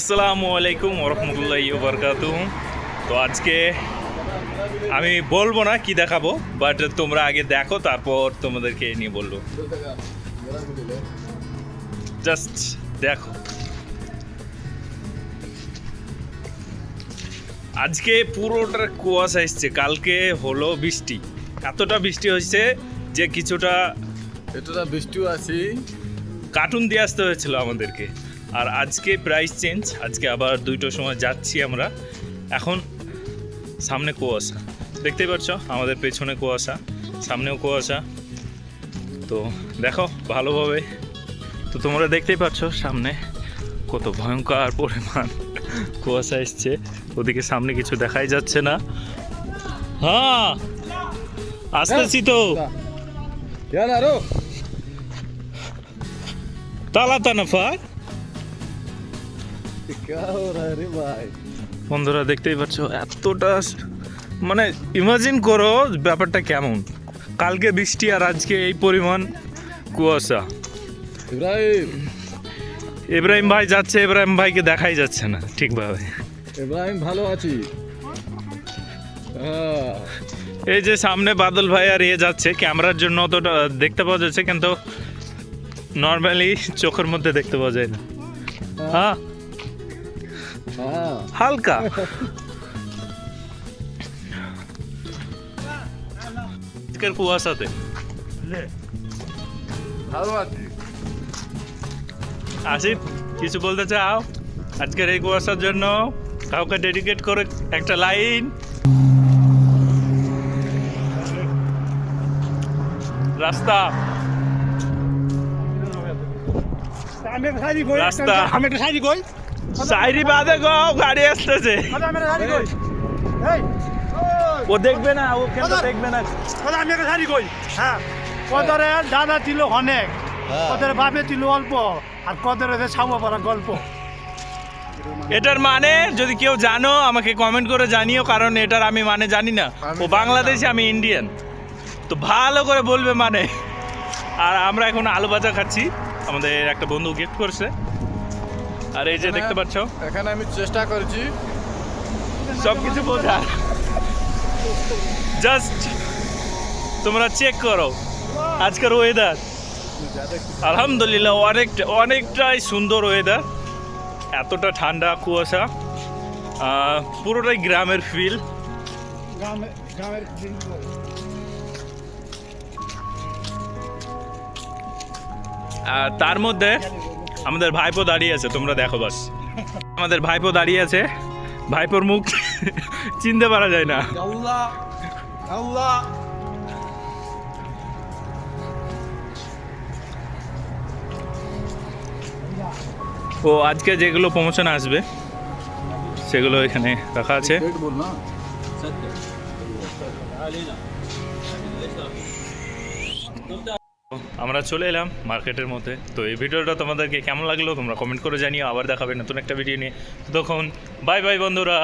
আসসালামু আলাইকুম ওরহমতুল্লাহ বরকাত তো আজকে আমি বলব না কি দেখাবো বাট তোমরা আগে দেখো তারপর তোমাদেরকে নিয়ে বলব। জাস্ট দেখো। আজকে পুরোটা কুয়াশা এসছে কালকে হলো বৃষ্টি। এতটা বৃষ্টি হয়েছে যে কিছুটা এতটা বৃষ্টিও আছে কার্টুন দিয়ে আসতে হয়েছিল আমাদেরকে। আর আজকে প্রাইস চেঞ্জ আজকে আবার দুইটো সময় যাচ্ছি আমরা। এখন সামনে কুয়াশা। দেখতেই পাচ্ছ আমাদের পেছনে কুয়াশা সামনেও কুয়াশা। তো দেখো ভালোভাবে। তো তোমরা দেখতেই পাচ্ছ সামনে কত ভয়ঙ্কর পরিমাণ কুয়াশা এসছে। ওদিকে সামনে কিছু দেখাই যাচ্ছে না। হ্যাঁ আসতেছি তো। হ্যাঁ, তালা তানা ফার বন্ধুরা দেখতেই পাচ্ছ এতটা মানে ইমাজিন করো ব্যাপারটা কেমন। কালকে বৃষ্টি আর আজকে এই পরিমাণ কুয়াশা। ইব্রাহিম। ইব্রাহিম ভাই যাচ্ছে ইব্রাহিম ভাইকে দেখাই যাচ্ছে না ঠিকভাবে। ইব্রাহিম ভালো আছি? হ্যাঁ। এই যে সামনে বাদল ভাই আর ইয়ে যাচ্ছে ক্যামেরার জন্য অতটা দেখতে পাওয়া যাচ্ছে কিন্তু নর্মালি চোখের মধ্যে দেখতে পাওয়া যায় না। হ্যাঁ? হ্যাঁ? হালকা। আজকের কুয়াশাতে। ভালো আছি। আসিফ কিছু বলতে চাও? আজকের এই কুয়াশার জন্য কাউকে ডেডিকেট করে একটা লাইন রাস্তা। রাস্তা। আমি একটা শাড়ি কই? সাইরি বাদে গো গাড়ি আসতেছে। ও দেখবে না ও দাদা। দেখবে না। দাদা আমি একটা শাড়ি কই? হ্যাঁ। কদরে দাদা ছিল অনেক কদরে বাপে ছিল অল্প আর কদরে যে ছাউয়া পারা গল্প। এটার মানে যদি কেউ জানো আমাকে কমেন্ট করে জানিও কারণ এটার আমি মানে জানি না। ও বাংলাদেশি আমি ইন্ডিয়ান তো ভালো করে বলবে মানে। আর আমরা এখন আলু ভাজা খাচ্ছি। আমাদের একটা বন্ধু গিফট করছে। আর এই যে দেখতে পাচ্ছ? এখানে আমি চেষ্টা করছি। সব কিছু বোঝা। জাস্ট তোমরা চেক করো। আজকের ওয়েদার আলহামদুলিল্লাহ অনেকটা অনেকটাই সুন্দর ওয়েদার এতটা ঠান্ডা কুয়াশা। পুরোটাই গ্রামের ফিল আর তার মধ্যে আমাদের ভাইপো দাঁড়িয়ে আছে তোমরা দেখো বাস। আমাদের ভাইপো দাঁড়িয়ে আছে। ভাইপোর মুখ চিনতে পারা যায় না। ও আজকে যেগুলো প্রমোশন আসবে সেগুলো এখানে রাখা আছে। আমরা চলে এলাম মার্কেটের মধ্যে। তো এই ভিডিওটা তোমাদেরকে কেমন লাগল তোমরা কমেন্ট করে জানিও। আবার দেখাবে নতুন একটা ভিডিও নিয়ে। তখন বাই বাই বন্ধুরা।